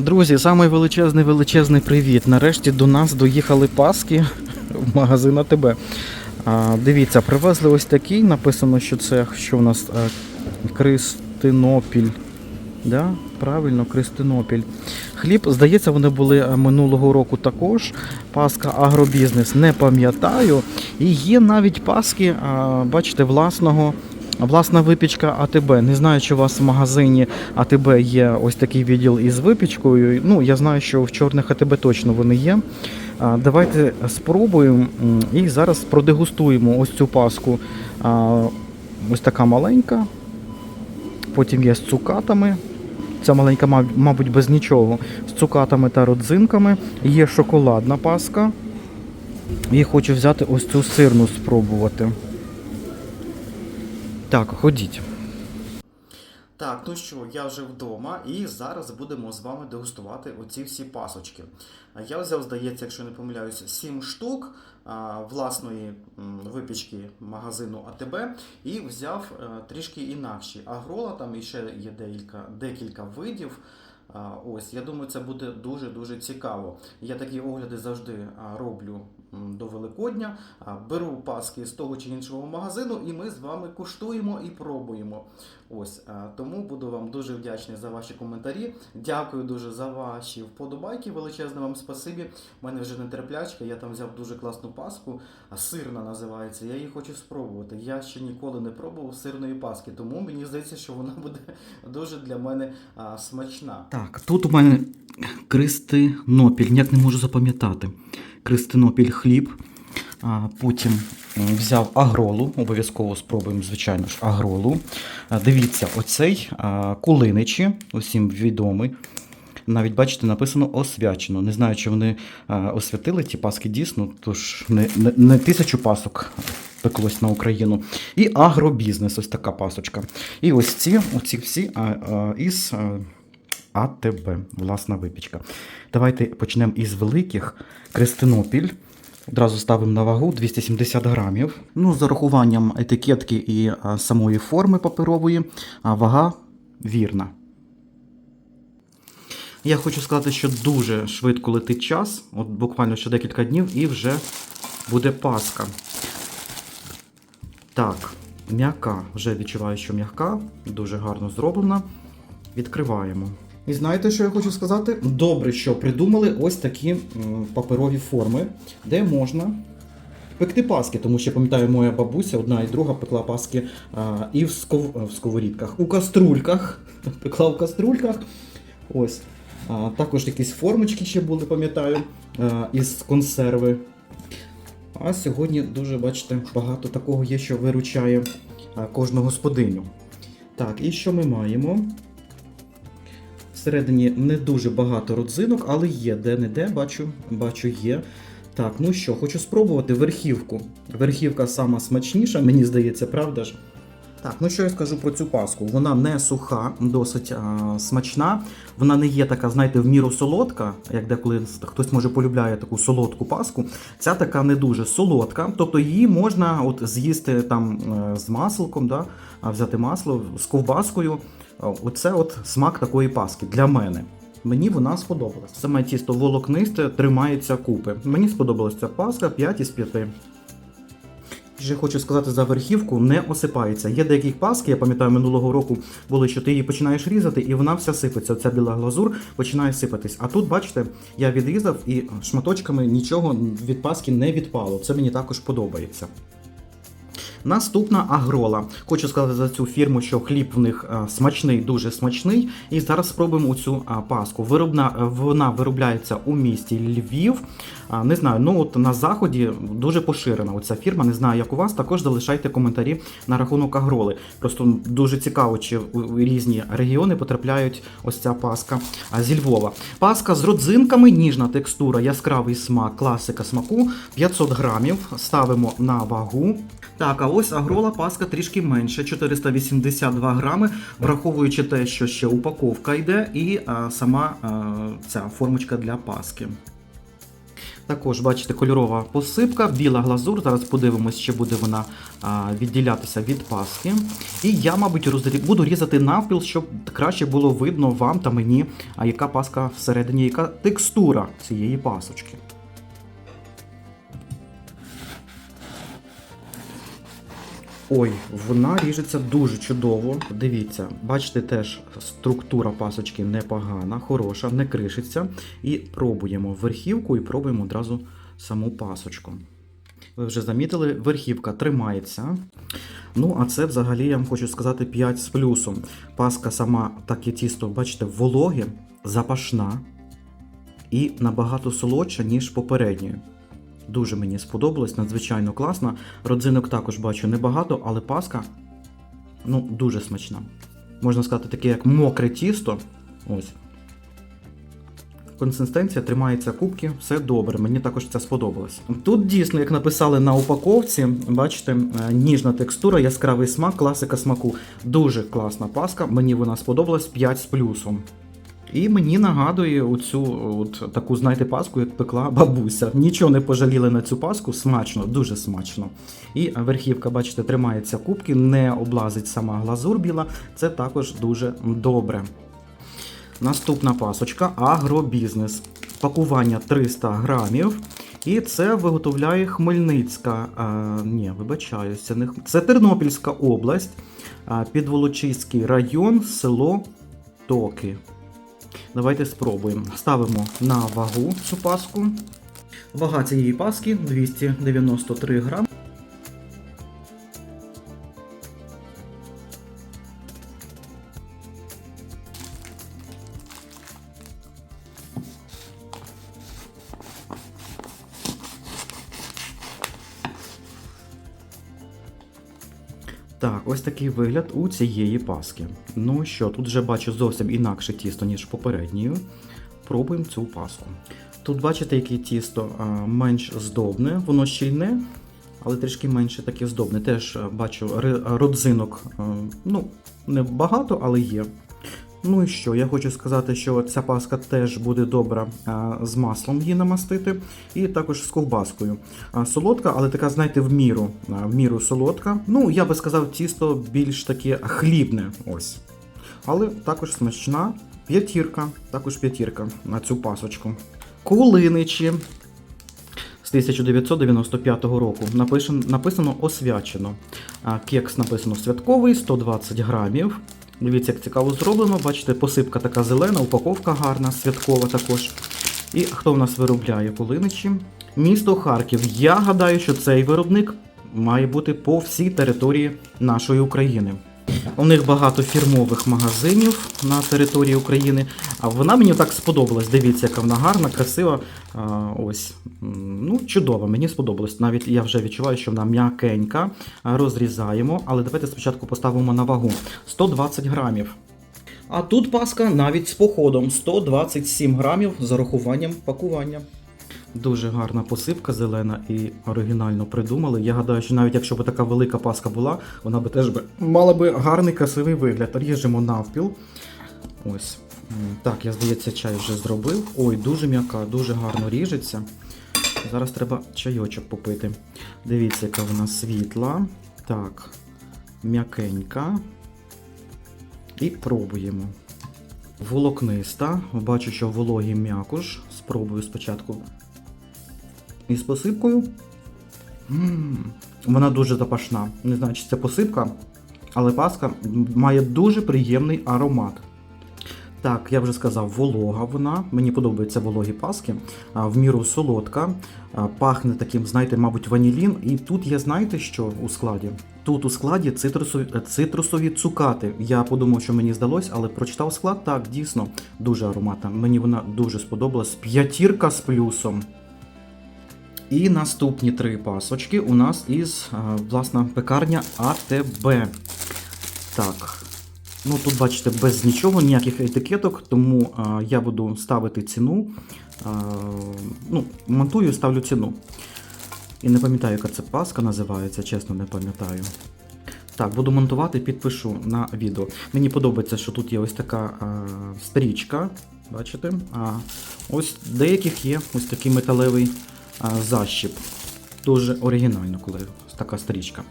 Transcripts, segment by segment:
Друзі, самий величезний величезний привіт. Нарешті до нас доїхали паски в магазин АТБ. А, дивіться, привезли ось такий. Написано, що це що у нас а, Кристинопіль. Да? Правильно, Кристинопіль. Хліб, здається, вони були е, минулого року також. Паска агробізнес не пам'ятаю. І є навіть паски, а, бачите, власного. Власна випічка АТБ. Не знаю, чи у вас в магазині АТБ є ось такий відділ із випічкою. Ну, я знаю, що в чорних АТБ точно вони є. Давайте спробуємо і зараз продегустуємо ось цю паску. Ось така маленька. Потім є з цукатами. Ця маленька, мабуть, без нічого. З цукатами та родзинками. Є шоколадна паска. І хочу взяти ось цю сирну спробувати. Так, ходіть. Так, ну що, я вже вдома і зараз будемо з вами дегустувати оці всі пасочки. Я взяв, здається, якщо не помиляюсь, 7 штук власної випічки магазину АТБ і взяв е, трішки інакші. Агрола, там іще є декілька, декілька видів. Ось, я думаю, це буде дуже-дуже цікаво. Я такі огляди завжди роблю до Великодня. Беру паски з того чи іншого магазину, і ми з вами куштуємо і пробуємо. Ось тому буду вам дуже вдячний за ваші коментарі. Дякую дуже за ваші вподобайки. Величезне вам спасибі. У мене вже нетерплячка. Я там взяв дуже класну паску, сирна називається. Я її хочу спробувати. Я ще ніколи не пробував сирної паски, тому мені здається, що вона буде дуже для мене смачна. Так, тут у мене Кристинопіль, ніяк не можу запам'ятати. Кристинопіль хліб. Потім взяв агролу, обов'язково спробуємо, звичайно ж, агролу. Дивіться, оцей кулиничі, усім відомий. Навіть бачите, написано освячено. Не знаю, чи вони освятили ті паски дійсно, тож не, не, не тисячу пасок пеклось на Україну. І агробізнес, ось така пасочка. І ось ці, оці всі а, а, АТБ, власна випічка. Давайте почнемо із великих. Кристинопіль. Одразу ставимо на вагу 270 грамів. Ну, з урахуванням етикетки і самої форми паперової, а вага вірна. Я хочу сказати, що дуже швидко летить час, от буквально ще декілька днів, і вже буде паска. Так, м'яка. Вже відчуваю, що м'яка, дуже гарно зроблена. Відкриваємо. І знаєте, що я хочу сказати? Добре, що придумали ось такі паперові форми, де можна пекти паски, тому що пам'ятаю, моя бабуся, одна і друга пекла паски а, і в, сков... в сковорідках, у каструльках. Пекла в каструльках. Ось. А, також якісь формочки ще були, пам'ятаю, із консерви. А сьогодні дуже, бачите, багато такого є, що виручає кожну господиню. Так, і що ми маємо? Всередині не дуже багато родзинок, але є де-не-де, бачу, бачу, є. Так, ну що, хочу спробувати верхівку. Верхівка сама смачніша, мені здається, правда ж? Так, ну що я скажу про цю паску? Вона не суха, досить а, смачна. Вона не є така, знаєте, в міру солодка, як деколи хтось може полюбляє таку солодку паску. Ця така не дуже солодка, тобто її можна от з'їсти там е, з масликом, да? взяти масло з ковбаскою. Оце от смак такої паски для мене. Мені вона сподобалась. Саме тісто волокнисте тримається купи. Мені сподобалася ця паска 5 із 5. Ще хочу сказати за верхівку, не осипається. Є деякі паски, я пам'ятаю, минулого року були, що ти її починаєш різати, і вона вся сипеться. Ця біла глазур починає сипатись. А тут, бачите, я відрізав і шматочками нічого від паски не відпало. Це мені також подобається. Наступна агрола. Хочу сказати за цю фірму, що хліб в них а, смачний, дуже смачний. І зараз спробуємо цю а, паску. Виробна, вона виробляється у місті Львів. Не знаю, ну от на заході дуже поширена оця фірма. Не знаю, як у вас. Також залишайте коментарі на рахунок агроли. Просто дуже цікаво, чи в різні регіони потрапляють ось ця паска зі Львова. Паска з родзинками, ніжна текстура, яскравий смак, класика смаку 500 грамів. Ставимо на вагу. Так, а ось агрола паска трішки менше, 482 грами, враховуючи те, що ще упаковка йде, і а, сама а, ця формочка для паски. Також бачите кольорова посипка, біла глазур. Зараз подивимось, чи буде вона відділятися від паски. І я, мабуть, розрі- буду різати навпіл, щоб краще було видно вам та мені, яка паска всередині, яка текстура цієї пасочки. Ой, вона ріжеться дуже чудово. Дивіться, бачите, теж структура пасочки непогана, хороша, не кришиться. І пробуємо верхівку і пробуємо одразу саму пасочку. Ви вже замітили, верхівка тримається. Ну, а це взагалі я вам хочу сказати 5 з плюсом. Паска сама, так і тісто, бачите, вологе, запашна і набагато солодша, ніж попередньою. Дуже мені сподобалось, надзвичайно класно. Родзинок також бачу небагато, але паска ну, дуже смачна. Можна сказати, таке як мокре тісто. Ось. Консистенція тримається кубки, все добре. Мені також це сподобалось. Тут дійсно, як написали на упаковці, бачите, е, ніжна текстура, яскравий смак, класика смаку. Дуже класна паска. Мені вона сподобалась 5 з плюсом. І мені нагадує оцю от таку, знаєте, паску, як пекла бабуся. Нічого не пожаліли на цю паску, смачно, дуже смачно. І верхівка, бачите, тримається кубки, не облазить сама глазур біла. Це також дуже добре. Наступна пасочка агробізнес. Пакування 300 грамів. І це виготовляє Хмельницька. А, ні, вибачаюсь, це не це Тернопільська область, Підволочиський район, село Токи. Давайте спробуємо. Ставимо на вагу цю паску. Вага цієї паски 293 грам. Ось такий вигляд у цієї паски. Ну що, тут вже бачу зовсім інакше тісто, ніж попередньою. Пробуємо цю паску. Тут бачите, яке тісто менш здобне, воно щільне, але трішки менше таке здобне. Теж бачу родзинок, ну, не багато, але є. Ну і що, я хочу сказати, що ця паска теж буде добра з маслом її намастити, і також з ковбаскою. Солодка, але така, знаєте, в міру, в міру солодка. Ну, я би сказав, тісто більш таке хлібне. Ось. Але також смачна п'ятірка, також п'ятірка на цю пасочку. Кулиничі з 1995 року. Напишен- написано освячено. Кекс написано святковий, 120 грамів. Дивіться, як цікаво зроблено. Бачите, посипка така зелена, упаковка гарна, святкова також. І хто в нас виробляє полиничі? Місто Харків. Я гадаю, що цей виробник має бути по всій території нашої України. У них багато фірмових магазинів на території України. А вона мені так сподобалась. Дивіться, яка вона гарна, красива. Ось ну чудово, мені сподобалось. Навіть я вже відчуваю, що вона м'якенька. Розрізаємо, але давайте спочатку поставимо на вагу 120 грамів. А тут паска навіть з походом 127 грамів з урахуванням пакування. Дуже гарна посипка зелена і оригінально придумали. Я гадаю, що навіть якщо б така велика паска була, вона би теж би мала би гарний красивий вигляд. Ріжемо навпіл. Ось. Так, я здається, чай вже зробив. Ой, дуже м'яка, дуже гарно ріжеться. Зараз треба чайочок попити. Дивіться, яка вона світла. Так, м'якенька. І пробуємо. Волокниста. Бачу, що вологий м'якуш. Спробую спочатку із посипкою. м Вона дуже запашна. Не знаю, чи це посипка, але паска має дуже приємний аромат. Так, я вже сказав, волога вона. Мені подобаються вологі паски. В міру солодка. Пахне таким, знаєте, мабуть, ванілін. І тут є, знаєте, що у складі? Тут у складі цитрусові, цитрусові цукати. Я подумав, що мені здалось, але прочитав склад. Так, дійсно, дуже ароматна. Мені вона дуже сподобалась. П'ятірка з плюсом. І наступні три пасочки у нас із власна пекарня АТБ. Так. Ну тут бачите, без нічого, ніяких етикеток, тому а, я буду ставити ціну. А, ну, монтую, ставлю ціну. І не пам'ятаю, яка це паска називається, чесно не пам'ятаю. Так, буду монтувати, підпишу на відео. Мені подобається, що тут є ось така а, стрічка. Бачите? А ось деяких є ось такий металевий защіп. Дуже оригінально, коли така стрічка.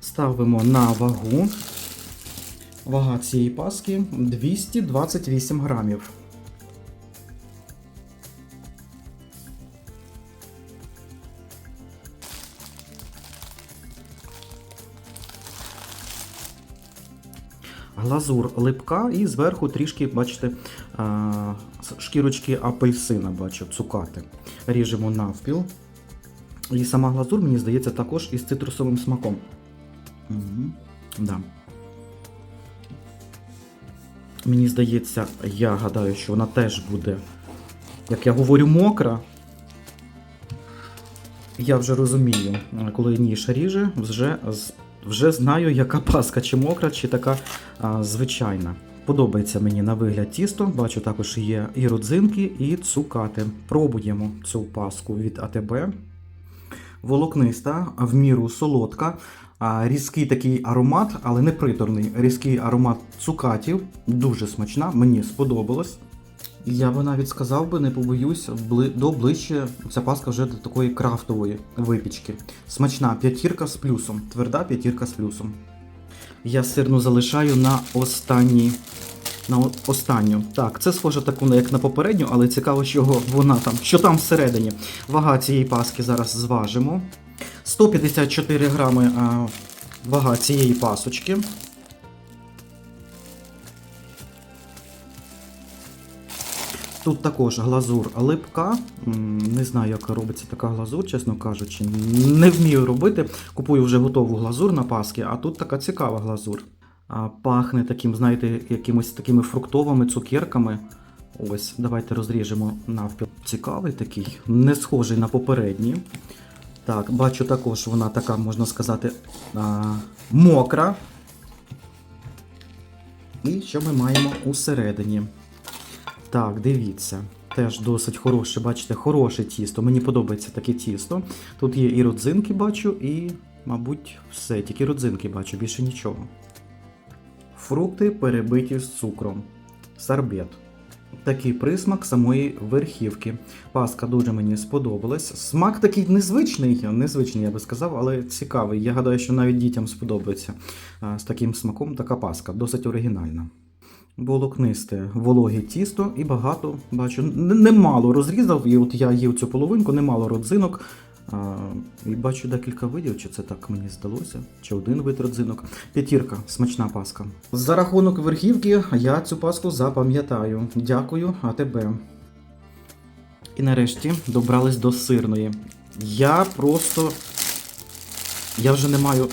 Ставимо на вагу. Вага цієї паски 228 грамів. Глазур липка і зверху трішки, бачите, шкірочки апельсина, бачу, цукати. Ріжемо навпіл. І сама глазур, мені здається, також із цитрусовим смаком. Угу. Да. Мені здається, я гадаю, що вона теж буде, як я говорю, мокра. Я вже розумію, коли ніж ріже, вже, вже знаю, яка паска, чи мокра, чи така а, звичайна. Подобається мені на вигляд тісто. Бачу, також є і родзинки, і цукати. Пробуємо цю паску від АТБ. Волокниста, в міру солодка, різкий такий аромат, але не приторний. Різкий аромат цукатів. Дуже смачна, мені сподобалось. Я би навіть сказав би, не побоюсь, до ближче ця паска вже до такої крафтової випічки. Смачна п'ятірка з плюсом, тверда п'ятірка з плюсом. Я сирну залишаю на останній. На останню. Так, це схоже таку, як на попередню, але цікаво, що вона там, що там всередині. Вага цієї паски зараз зважимо. 154 грами а, вага цієї пасочки. Тут також глазур липка. Не знаю, як робиться така глазур, чесно кажучи. Не вмію робити. Купую вже готову глазур на паски, а тут така цікава глазур. Пахне таким, знаєте, якимось такими фруктовими цукерками. Ось, давайте розріжемо навпіл. Цікавий такий, не схожий на попередній. Так, бачу також, вона така, можна сказати, мокра. І що ми маємо усередині? Так, дивіться. Теж досить хороше, бачите, хороше тісто. Мені подобається таке тісто. Тут є і родзинки бачу, і, мабуть, все. Тільки родзинки бачу, більше нічого. Фрукти перебиті з цукром. Сарбет. Такий присмак самої верхівки. Паска дуже мені сподобалась. Смак такий незвичний, незвичний, я би сказав, але цікавий. Я гадаю, що навіть дітям сподобається з таким смаком така паска, досить оригінальна. Волокнисте, вологе тісто і багато, бачу, немало розрізав, і от я їв цю половинку, немало родзинок. А, і бачу декілька видів, чи це так мені здалося, чи один вид родзинок. П'ятірка, смачна паска. За рахунок верхівки я цю паску запам'ятаю. Дякую, АТБ. І нарешті добрались до сирної. Я просто. Я вже не маю.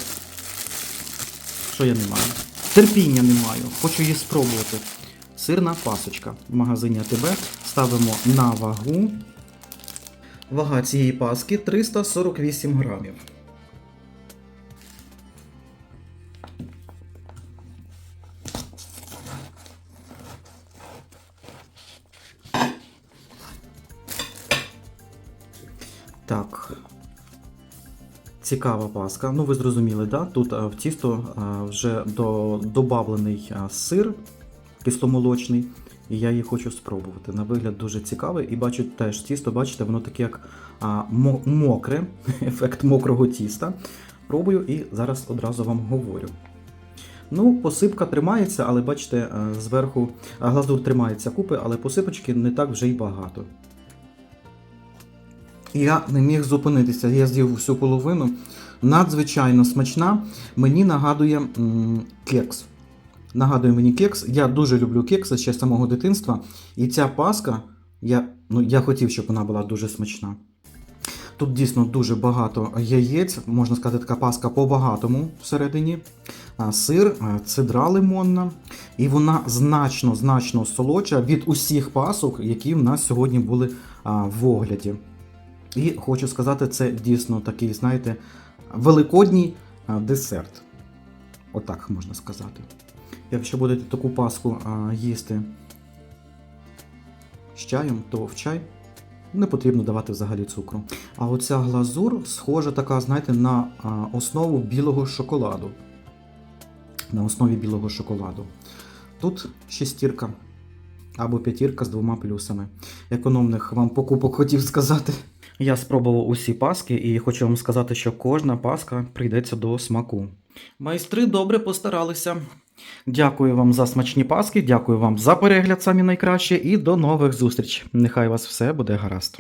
Що я не маю? Терпіння не маю. Хочу її спробувати. Сирна пасочка в магазині АТБ. Ставимо на вагу. Вага цієї паски 348 грамів. Так. Цікава паска. Ну, ви зрозуміли, да? Тут в тісто вже до, добавлений а, сир кисломолочний, і я її хочу спробувати. На вигляд дуже цікавий. І бачу теж тісто, бачите, воно таке як мокре, ефект мокрого тіста. Пробую і зараз одразу вам говорю. Ну, посипка тримається, але бачите, е, зверху глазур тримається купи, але посипочки не так вже й багато. Я не міг зупинитися, я з'їв всю половину. Надзвичайно смачна. Мені нагадує м, кекс. Нагадує мені кекс. Я дуже люблю кекси ще з самого дитинства. І ця паска, я, ну, я хотів, щоб вона була дуже смачна. Тут дійсно дуже багато яєць, можна сказати, така паска по-багатому всередині. Сир, цидра лимонна. І вона значно, значно солодша від усіх пасок, які в нас сьогодні були в огляді. І хочу сказати, це дійсно такий, знаєте, великодній десерт. Отак можна сказати. Якщо будете таку паску а, їсти з чаєм, то в чай не потрібно давати взагалі цукру. А оця глазур схожа така, знаєте, на а, основу білого шоколаду. На основі білого шоколаду. Тут шестірка. або п'ятірка з двома плюсами. Економних вам покупок хотів сказати. Я спробував усі паски і хочу вам сказати, що кожна паска прийдеться до смаку. Майстри добре постаралися. Дякую вам за смачні паски, дякую вам за перегляд самі найкраще і до нових зустріч. Нехай вас все буде гаразд.